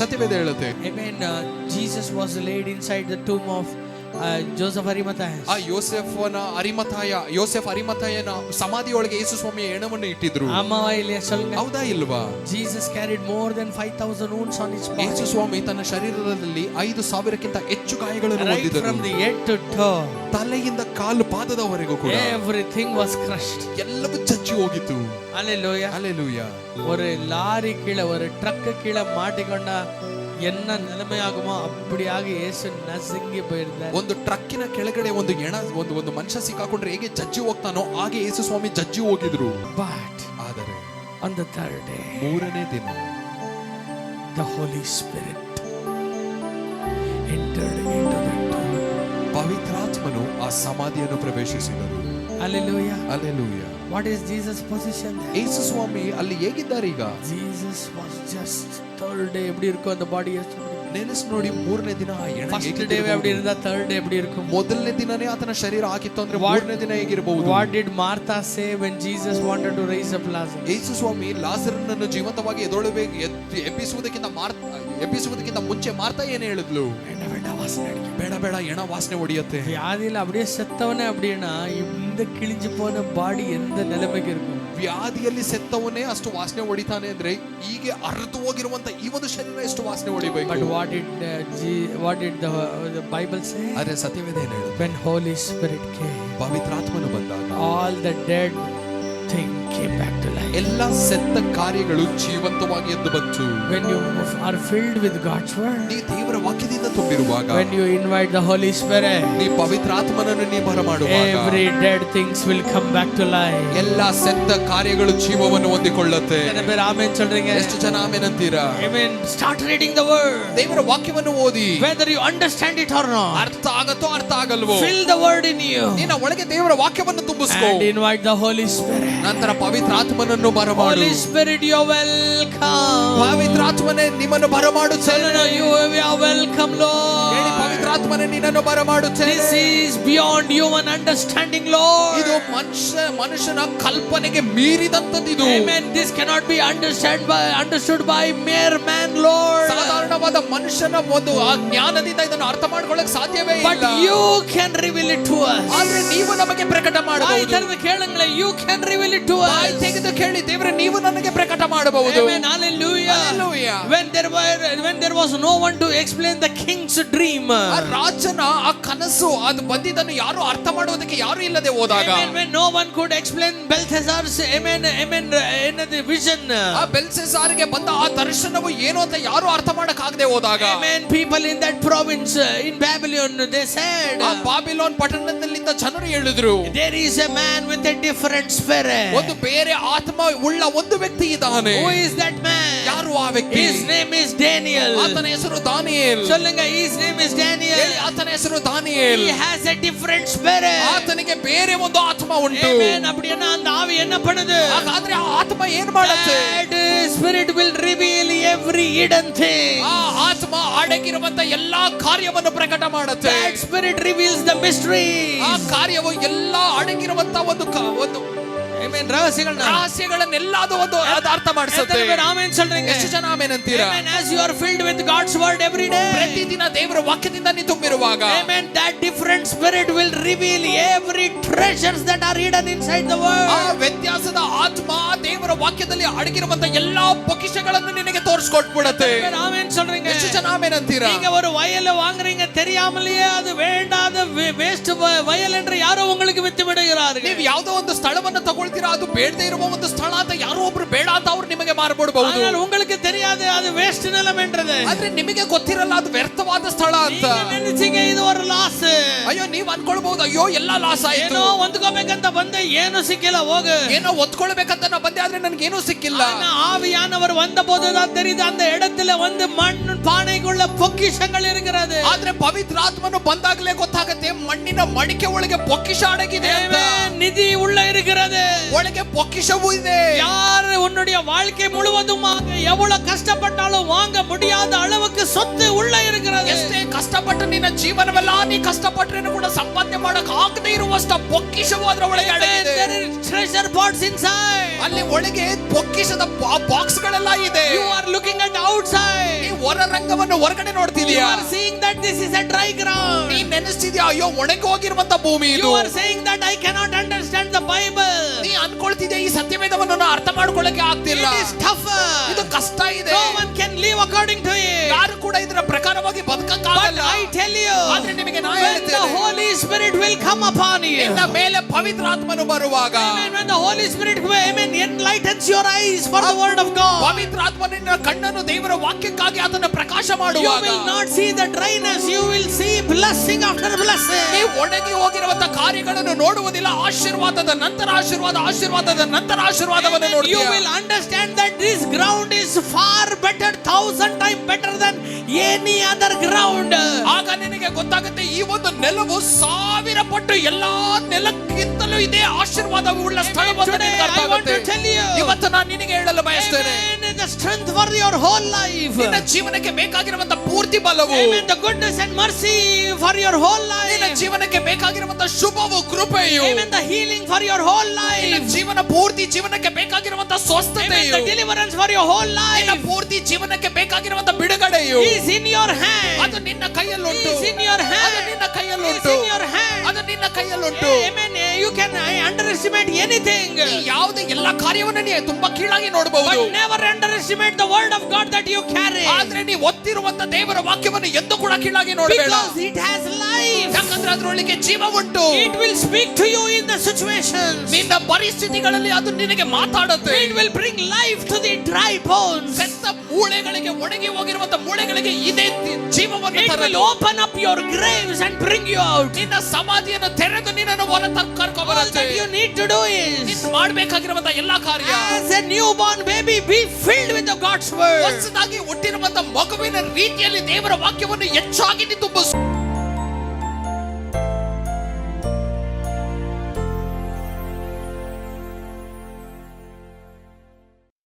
ಸತ್ಯವೇದ ಹೇಳುತ್ತೆ. I mean Jesus was laid inside the tomb of Joseph Arimathea ಆ ಯೋಸೆಫ್ನ ಅರಿಮತಾಯ ಯೋಸೆಫ್ ಅರಿಮತಾಯ ಸಮಾಧಿಯೊಳಗೆ ಯೇಸು ಸ್ವಾಮಿ ಎಣವನ್ನು ಇಟ್ಟಿದ್ರು. ಅಮ್ಮ ಇಲ್ಲಿ ಅಸಲ್ ಹೌದಾ ಇಲ್ವಾ? Jesus carried more than 5000 wounds on his back ಯೇಸು ಸ್ವಾಮಿ ತನ್ನ ಶರೀರದಲ್ಲಿ 5000 ಕ್ಕಿಂತ ಹೆಚ್ಚು ಗಾಯಗಳನ್ನು ಹೊಂದಿದ್ದರು. ಫ್ರಮ್ ಟು ತಲೆಯಿಂದ ಕಾಲು ಪಾದದವರೆಗೂ ಕೂಡ everything was crushed. ಎಲ್ಲವೂ ಚಚ್ಚಿ ಹೋಗಿತ್ತು Hallelujah. ಅಲ್ಲೆಲೂಯ ஒரு லாரி கீழே ஒரு ட்ரக்கு கீழே மாட்டிக்கொண்டா என்ன நிலைமையாகுமோ அப்படியாக இயேசு நசுங்கி போயிருந்தார் ಒಂದು ಟ್ರಕ್ಕಿನ ಕೆಳಗಡೆ ಒಂದು ಎಣ ಒಂದು ಒಂದು ಮನುಷ್ಯ ಸಿಕ್ಕಾಕೊಂಡ್ರೆ ಹೇಗೆ ಜಜ್ಜಿ ಹೋಗ್ತಾನೋ ಹಾಗೆ ಯೇಸು ಸ್ವಾಮಿ ಜಜ್ಜಿ ಹೋಗಿದ್ರು But ಆದರೆ on the third day, ಮೂರನೇ ದಿನ the Holy Spirit ಆ ಸಮಾಧಿಯನ್ನು ಪ್ರವೇಶಿಸಿದರು Hallelujah. Alleluia What is Jesus' position there? Yesu ಸ್ವಾಮಿ ಅಲ್ಲಿ ಹೇಗಿದ್ದಾರೆ ಈಗ Jesus was just third day எப்படி இருக்கும் அந்த பாடி ನೆನೆಸ್ ನೋಡಿ ಮೂರನೇ ದಿನ ಆ ಎಣ ஃபர்ஸ்ட் ಹೇಗಿದ್ದಿರಬಹುದು? டே அப்படி இருந்தா ಥರ್ಡ್ ಡೇ எப்படி இருக்கும் ಮೊದಲನೇ ದಿನನೇ ಆತನ ಶರೀರ ಆಗಿತ್ತು ಅಂದ್ರೆ What- ಮೂರನೇ ದಿನ ಹೇಗಿರಬಹುದು What did Martha say when Jesus wanted to raise up Lazarus? ಯೇಸು ಸ್ವಾಮಿ ಲಾಸರನನ್ನು ಜೀವಂತವಾಗಿ ಎದೊಳಬೇಕು ಎಬ್ಬಿಸುವುದಕ್ಕಿಂತ ಮಾರ್ ಎಬ್ಬಿಸುವುದಕ್ಕಿಂತ ಮುಂಚೆ ಮಾರ್ತಾ ಏನ್ ಹೇಳಿದ್ಲು வேண்டாம் வேண்டாம் வாசனை அடிக்கும் ಬೇಡ ಬೇಡ ಎಣ ವಾಸನೆ ಹೊಡಿಯತ್ತೆ வியாதியில அப்படியே செத்தவனே அப்படின்னா இந்த கிழிஞ்சு போன பாடி எந்த நிலைமைக்கு இருக்கும் ವ್ಯಾಧಿಯಲ್ಲಿ ಸೆತ್ತವನೇ ಅಷ್ಟು ವಾಸನೆ ಹೊಡಿತಾನೆ ಅಂದ್ರೆ ಹೀಗೆ ಅರ್ಧ ಹೋಗಿರುವಂತ ಈ ಒಂದು ಶರೀರ ಎಷ್ಟು ವಾಸನೆ But ಹೊಡಿಬೇಕು what did uh, G- what did the, the Bible say? ಆದ್ರೆ ಸತ್ಯವೇದ ಏನ್ ಹೇಳುತ್ತೆ When Holy Spirit came, ಪವಿತ್ರಾತ್ಮನು ಬಂದಾಗ all the dead thing came back to life. ಸತ್ತ ಕಾರ್ಯಗಳು ಜೀವಂತವಾಗಿ ಎದ್ದು ಬಂತು When you are filled with God's word, ನೀ ದೇವರ ವಾಕ್ಯದಿಂದ ತುಂಬಿರುವಾಗ when you invite the Holy Spirit, ನೀ ಪವಿತ್ರಾತ್ಮನನ್ನು ನೀ ಬರಮಾಡುವಾಗ every dead things will come back to life. ಎಲ್ಲ ಸತ್ತ ಕಾರ್ಯಗಳು ಜೀವವನ್ನು ಹೊಂದಿಕೊಳ್ಳುತ್ತೆ कितने फिर आमीन चल रहे ಎಷ್ಟು ಜನ ಆಮೇಲೆ ಅಂತೀರಾ Amen. Start reading the word. ದೇವರ ವಾಕ್ಯವನ್ನು ಓದಿ Whether you understand it or not, ಅರ್ಥ ಆಗತ್ತೋ ಅರ್ಥ ಆಗಲ್ವೋ fill the word in you ನಿನ್ನ ಒಳಗೆ ದೇವರ ವಾಕ್ಯವನ್ನು ತುಂಬಿಸ್ಕೋ and invite the Holy Spirit. ನಂತರ ಪವಿತ್ರಾತ್ಮನನ್ನು ಬರಮಾಡು Holy Spirit, you're welcome. ಪವಿತ್ರಾತ್ಮನೇ ನಿಮ್ಮನ್ನು ಬರಮಾಡುತ್ತೇನೆ No, you we are welcome, ಹೇಳಿ Lord. ನಿನ್ನನ್ನು this is beyond human understanding lord. ಇದು ಮನುಷ್ಯ ಮನುಷ್ಯನ ಕಲ್ಪನೆಗೆ ಮೀರಿದಂತದ್ದು ಇದು. This cannot be understood by understood by mere man lord. ಸಾಧಾರಣವಾದ ಮನುಷ್ಯನ ಒಂದು ಆ ಜ್ಞಾನದಿಂದ ಇದನ್ನು ಅರ್ಥ ಮಾಡ್ಕೊಳ್ಳಕ್ಕೆ ಸಾಧ್ಯವೇ ಇಲ್ಲ. but you can reveal it to us. ಆದ್ರೆ ನೀವು ನಮಗೆ ಪ್ರಕಟ ಮಾಡಬಹುದು. ತೆರೆದು ಕೇಳಂಗ್ಲೆ you can reveal it to us. ಬಾಯಿ ತೆಗೆದು ಕೇಳಿ ದೇವರೇ ನೀವು ನನಗೆ ಪ್ರಕಟ ಮಾಡಬಹುದು. Amen. Hallelujah. Hallelujah. When there were when there was no one to explain the king's dream. ರಾಜನ ಆ ಕನಸು ಅದು ಬಂದಿದ್ದನ್ನು ಯಾರು ಅರ್ಥ ಮಾಡುವುದಕ್ಕೆ ಯಾರು ಇಲ್ಲದೆ ಹೋದಾಗ no one could explain Belteshazzar amen amen ಏನದು ವಿಷನ್ ಆ ಬೆಲ್ಥೆಸಾರ್ಗೆ ಬಂದ ಆ ದರ್ಶನವು ಏನು ಅಂತ ಯಾರು ಅರ್ಥ ಮಾಡಕ್ ಆಗದೆ ಹೋದಾಗ men people in that province in Babylon they said ಆ ಬಾಬಿಲೋನ್ ಪಟ್ಟಣದಲ್ಲಿಂದ ಜನರು ಹೇಳಿದ್ರು there is a man with a different spirit ಒಂದು ಬೇರೆ ಆತ್ಮ ಉಳ್ಳ ಒಂದು ವ್ಯಕ್ತಿ ಇದ್ದಾನೆ. ಹೂ ಇಸ್ ದಟ್ ಮ್ಯಾನ್ ಯಾರು ಆ ವ್ಯಕ್ತಿ His name is Daniel. ಆತನ ಹೆಸರು ದಾನಿಯೇಲ್ சொல்லுங்க, his name is Daniel. ಹೇಳಿ, ಆತನ ಹೆಸರು Daniel He has a different spirit. ಆತನಿಗೆ ಬೇರೆ ಒಂದು ಆತ್ಮ ಉಂಟು Amen. அப்படின்னா அந்த ஆவி என்ன பண்ணுது? ಹಾಗಾದ್ರೆ ಆ ಆತ್ಮ ಏನ್ ಮಾಡುತ್ತೆ That spirit will reveal every hidden thing. ಆ ಆತ್ಮ ಅಡಗಿರುವಂತ ಎಲ್ಲಾ ಕಾರ್ಯವನ್ನು ಪ್ರಕಟ ಮಾಡುತ್ತೆ That spirit reveals the mystery. ಆ ಕಾರ್ಯವು ಎಲ್ಲಾ ಅಡಗಿರುವಂತ ಒಂದು ಕ- ಒಂದು ಆಮೆನ್ ರಹಸ್ಯಗಳನ್ನ ಒಂದು ಅರ್ಥ ಮಾಡಿಸುತ್ತೆ ಎಷ್ಟೇ ಆಮೆನ್ சொல்றீங்க ಎಷ್ಟು ಜನ ಆಮೆನ್ ಅಂತೀರಾ amen as you are filled with god's word every day ಪ್ರತಿದಿನ ದೇವರ ವಾಕ್ಯದಿಂದ ನೀವು ತುಂಬಿರುವಾಗ amen that different spirit will reveal every treasures that are hidden inside the word ವ್ಯತ್ಯಾಸದ ಆತ್ಮ ದೇವರ ವಾಕ್ಯದಲ್ಲಿ ಅಡಗಿರುವಂತ ಎಲ್ಲಾ ಪೊಕಿಷಗಳನ್ನು ನಿನಗೆ ತೋರಿಸಿಕೊಟ್ಬಿಡುತ್ತೆ ಆಮೆನ್ சொல்றீங்க ಎಷ್ಟು ಜನ ಆಮೆನ್ ಅಂತೀರಾ நீங்க ஒரு வயல வாங்குறீங்க தெரியாமலேயே அது வேண்டாத வேஸ்ட் வயல் என்று யாரோ உங்களுக்கு வித்து விடுகிறார்கள் ನೀವು ಯಾವುದೋ ಸ್ಥಳವನ್ನು ತಗೊಳ್ತೀರಾ ಅದು ಬೇಡದೇ ಇರುವ ಒಂದು ಸ್ಥಳ ಅಂತ ಯಾರೋ ಒಬ್ರು ಬೇಡ ಅಂತ ಅವ್ರು ನಿಮಗೆ ಮಾರ್ಬಿಡಬಹುದು ஆனால் உங்களுக்கு தெரியாது அது வேஸ்ட் நிலம் என்றது ಆದ್ರೆ ನಿಮಗೆ ಗೊತ್ತಿರಲ್ಲ ಅದು ವ್ಯರ್ಥವಾದ ಸ್ಥಳ ಅಂತ ಅನ್ಕೊಳ್ಬಹುದು ಅಯ್ಯೋ ಎಲ್ಲಾ ಲಾಸ್ ಆಯ್ತು ಏನೋ ಹೊಂದ್ಕೋಬೇಕಂತ ಬಂದೆ ಏನು ಸಿಕ್ಕಿಲ್ಲ ಹೋಗು ಏನೋ ಒತ್ಕೊಳ್ಬೇಕಂತ ನಾ ಬಂದೆ ಆದ್ರೆ ನನ್ಗೇನೂ ಸಿಕ್ಕಿಲ್ಲ ஆனா ஆவியானவர் வந்த போதுதான் தெரியுது அந்த இடத்துல வந்து மண் பானைக்குள்ள பொக்கிஷங்கள் இருக்கிறது ಆದ್ರೆ ಪವಿತ್ರಾತ್ಮನು ಬಂದಾಗಲೇ ಗೊತ್ತಾಗತ್ತೆ ಮಣ್ಣಿನ ಮಡಿಕೆ ಒಳಗೆ ಪೊಕ್ಕಿಷ ಅಡಗಿದೆ ಅಂತ Amen. நிதி உள்ள இருக்கிறது ಒಳಗೆ ಪೊಕ್ಕಿಷವೂ ಇದೆ யார் உன்னுடைய வாழ்க்கை முழுவதுமாக எவ்வளவு கஷ்டப்பட்டாலும் வாங்க முடியாத அளவுக்கு சொத்து உள்ள இருக்கிறது ಎಷ್ಟೇ ಕಷ್ಟಪಟ್ಟು ನಿನ್ನ ಜೀವನವೆಲ್ಲ ನೀ ಕಷ್ಟಪಟ್ರೇನು ಕೂಡ ಸಂಪಾದನೆ ಮಾಡಕ್ ಆಗದೆ ಇರುವಷ್ಟು ಪೊಕ್ಕಿಷವಾದ ಒಳಗೆ ಅಲ್ಲಿ ಒಳಗೆ ಪೊಕ್ಕಿಷದ ಬಾಕ್ಸ್ ಗಳೆಲ್ಲ ಇದೆ. You are looking at outside ನೀವು ಹೊರಗಡೆ ನೋಡ್ತಿದೀಯ? You are that this is a dry ground ನೀ ನೆನೆಸ್ತಿದ್ಯಾ? ಅಯ್ಯೋ ಒಣಗಿ ಹೋಗಿರುವಂತ ಭೂಮಿ ಇದು. You are seeing that I cannot understand the Bible ನೀ ಅನ್ಕೊಳ್ತಿದ್ಯಾ ಈ ಸತ್ಯವೇದವನ್ನು ಅರ್ಥ ಮಾಡ್ಕೊಳ್ಳಕ್ಕೆ ಆಗ್ತಿಲ್ಲ? ಇಟ್ ಇಸ್ ಟಫ್ ಇದು ಕಷ್ಟ ಇದೆ. No one can live according to it ಯಾರು ಕೂಡ ಇದರ you, ಆದ್ರೆ ನಿಮಗೆ ನಾ when the ಹೇಳ್ತೇನೆ Holy Spirit will come upon you, ನಿನ್ನ ಮೇಲೆ ಪವಿತ್ರಾತ್ಮನು ಬರುವಾಗ Amen. When the Holy Spirit, amen, enlightens your eyes for the word of God, ಪವಿತ್ರಾತ್ಮ ನಿನ್ನ ಕಣ್ಣನ್ನು ದೇವರ ವಾಕ್ಯಕ್ಕಾಗಿ ಅದನ್ನು ಪ್ರಕಾಶ you ಮಾಡುವಾಗ will not see the dryness, you will see blessing after blessing. ಒಣಗಿ ಹೋಗಿರುವಂತಹ ಕಾರ್ಯಗಳನ್ನು ನೋಡುವುದಿಲ್ಲ. ಆಶೀರ್ವಾದದ ನಂತರ ಆಶೀರ್ವಾದ ಆಶೀರ್ವಾದದ ನಂತರ ಆಶೀರ್ವಾದವನ್ನು ನೋಡಿ you will understand that this ground is far better thousand time better than any other ground ಆಗ ನಿನಗೆ ಗೊತ್ತಾಗುತ್ತೆ ಈ ಒಂದು ನೆಲವು ಸಾವಿರ ಪಟ್ಟು ಎಲ್ಲಾ ನೆಲಕ್ಕಿಂತಲೂ ಇದೇ. ಆಶೀರ್ವಾದ ಉಳ್ಳ ನಾನು ನಿನಗೆ ಹೇಳಲು ಬಯಸ್ತೇನೆ. Strength for your whole life. in ಜೀವನಕ್ಕೆ jeevanake ಪೂರ್ತಿ ಬಲವು. Balavu in the goodness and mercy for your whole life. in ಜೀವನಕ್ಕೆ ಬೇಕಾಗಿರುವಂತಹ ಶುಭವು ಕೃಪೆಯು. Healing for your whole life ಜೀವನ ಪೂರ್ತಿ ಜೀವನಕ್ಕೆ ಬೇಕಾಗಿರುವಂತಹ ಸ್ವಸ್ಥತೆ deliverance for your whole life ಪೂರ್ತಿ ಜೀವನಕ್ಕೆ ಬೇಕಾಗಿರುವಂತಹ ಬಿಡುಗಡೆಯು. ಈಸ್ ಇನ್ ಯುವರ್ ಹ್ಯಾಂಡ್ ಅದು ನಿನ್ನ ಕೈಯಲ್ಲುಂಟು. ಈಸ್ ಇನ್ ಯುವರ್ ಹ್ಯಾಂಡ್ ಅದು ನಿನ್ನ ಕೈಯಲ್ಲುಂಟು ಈಸ್ ಇನ್ ಯುವರ್ ಹ್ಯಾಂಡ್ ಅದು ನಿನ್ನ ಕೈಯಲ್ಲುಂಟು. Amen you can I underestimate anything ಯಾವುದು ಎಲ್ಲಾ ಕಾರ್ಯವನ್ನ ನೀ ತುಂಬಾ ಕೀಳಾಗಿ ನೋಡಬಹುದು but never under the word of God that you carry ಆದ್ರೆ ನೀ ಒತ್ತಿರುವಂತ ದೇವರ ವಾಕ್ಯವನ್ನ ಎಂದು ಕೂಡ ಕೀಳಾಗಿ ನೋಡಬೇಡ. ಬಿಕಾಸ್ ಇಟ್ ಹ್ಯಾಸ್ ಲೈಫ್ ಯಾಕಂದ್ರೆ ಅದ್ರೊಳಗೆ ಜೀವ ಉಂಟು It will speak to you in the situations. ನಿನ್ನ ಪರಿಸ್ಥಿತಿಗಳಲ್ಲಿ ಅದು ನಿನಗೆ ಮಾತಾಡುತ್ತೆ It will bring life to the dry bones. ಸೆತ್ತ ಮೂಳೆಗಳಿಗೆ ಒಣಗಿ ಹೋಗಿರುವಂತ ಮೂಳೆಗಳಿಗೆ ಇದೇ ತಿ- ಜೀವವನ್ನು It will ತರಲು open up your graves and bring you out. ನಿನ್ನ ಸಮಾಧಿಯನ್ನು ತೆರೆದು ನಿನ್ನನ್ನು ಹೊರ ಕರ್ಕೊ All ಬರುತ್ತೆ that you need to do is, ನೀನು ಮಾಡ್ಬೇಕಾಗಿರುವಂತ ಎಲ್ಲಾ ಕಾರ್ಯ as a newborn baby, be filled with the God's word. ಹೊಸದಾಗಿ ಹುಟ್ಟಿರುವಂತ ಮಗುವಿನ ರೀತಿಯಲ್ಲಿ ದೇವರ ವಾಕ್ಯವನ್ನು ಹೆಚ್ಚಾಗಿ ನೀ ತುಂಬಿಸು